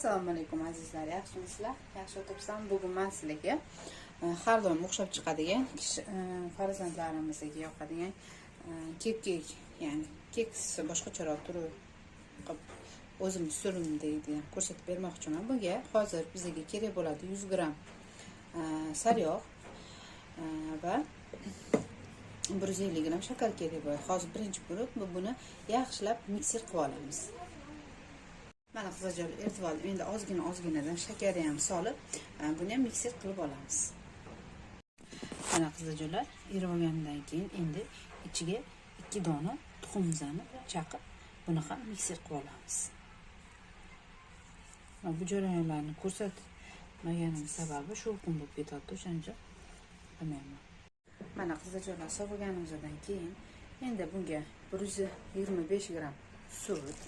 assalomu alaykum azizlar yaxshimisizlar? Yaxshi o'tiribsizlarmi bugun man sizlarga e, har doim o'xshab chiqadigan e, farzandlarimizga yoqadigan kepkek ya'ni keks boshqacharoq turi qilib o'zim usulim ko'rsatib bermoqchiman. Bunga hozir bizga kerak bo'ladi yuz gramm e, sariyog' va bir yuz ellik gramm shakar kerak bo'ladi. Hozir birinchi bo'lib buni yaxshilab mikser qilib olamiz. Mana qizajon eritib oldim. Endi ozgina ozginadan shakarni ham solib e, buni ham mikser qilib olamiz. Mana qizajonlar erib olgandan keyin endi ichiga ikki dona tuxumzani chaqib buni ham mikser qilib olamiz. Bu jarayonlarni ko'rsatmaganim sababi shu kun bo'lib ketyapti o'shaning uchun bilmayman. Mana qizajonlar solganimizdan keyin endi bunga bir yuz yigirma besh gramm sut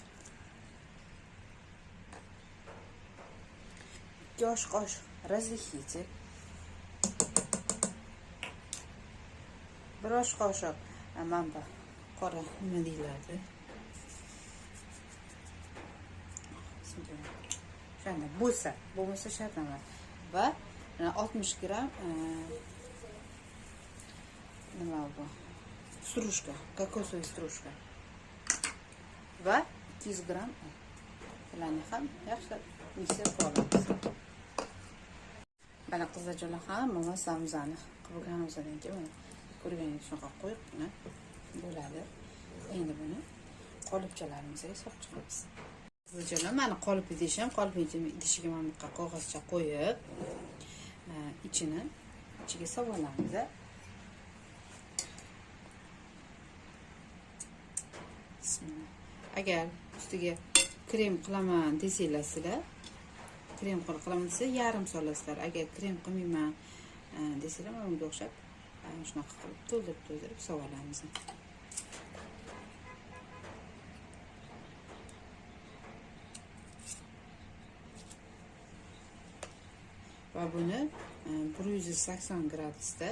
ikki osh qoshiq razrихите bir osh qoshiq mana bu qora nima deyiladi o'shanda bo'lsa bo'lmasa shart emas va oltmish gramm e, nima bu strujka kokosовый strujka va ikki yuz gramm bularni ham yaxshilab mikser qilib olamiz mana qizajonlar hamma masamizani qilib bo'lganimizdan keyin ko'rganingiz shunaqa quyuqqina bo'ladi endi buni qolipchalarimizga solib chiqamiz qizajonlar mana qolip idishim qolip idishiga mana bunaqa qog'ozcha qo'yib ichini ichiga solib olamiz agar ustiga krem qilaman desanglar sizlar krem qilaman desa yarim solasizlar. Agar krem qilmayman e, desanglar mana bunga o'xshab e, shunaqa qilib to'ldirib to'ldirib olamiz va buni e, bir yuz sakson gradusda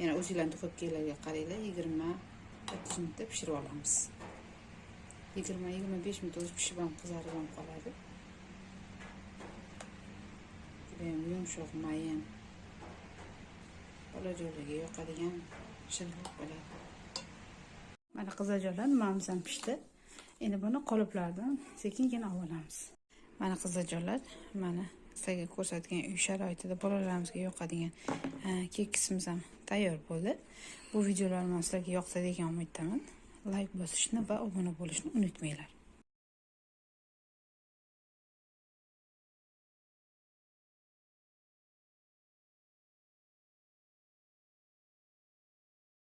yana o'zinglarni duxovkalarga qaranglar yigirma o'ttiz minutda pishirib olamiz. Yigirma yigirma besh minut o'zi pishib ham qizarib ham qoladi. Judayam yumshoq mayin. Bolajonlarga yoqadigan shirinlik bo'ladi mana qizajonlar nimamiz ham pishdi? Endi buni qoliplardan sekingina olib olamiz. Mana qizajonlar mana sizlarga ko'rsatgan uy sharoitida bolalarimizga yoqadigan keksimiz ham tayyor bo'ldi. Bu videolarni sizlarga yoqsa degan umiddaman. Layk bosishni va obuna bo'lishni unutmanglar.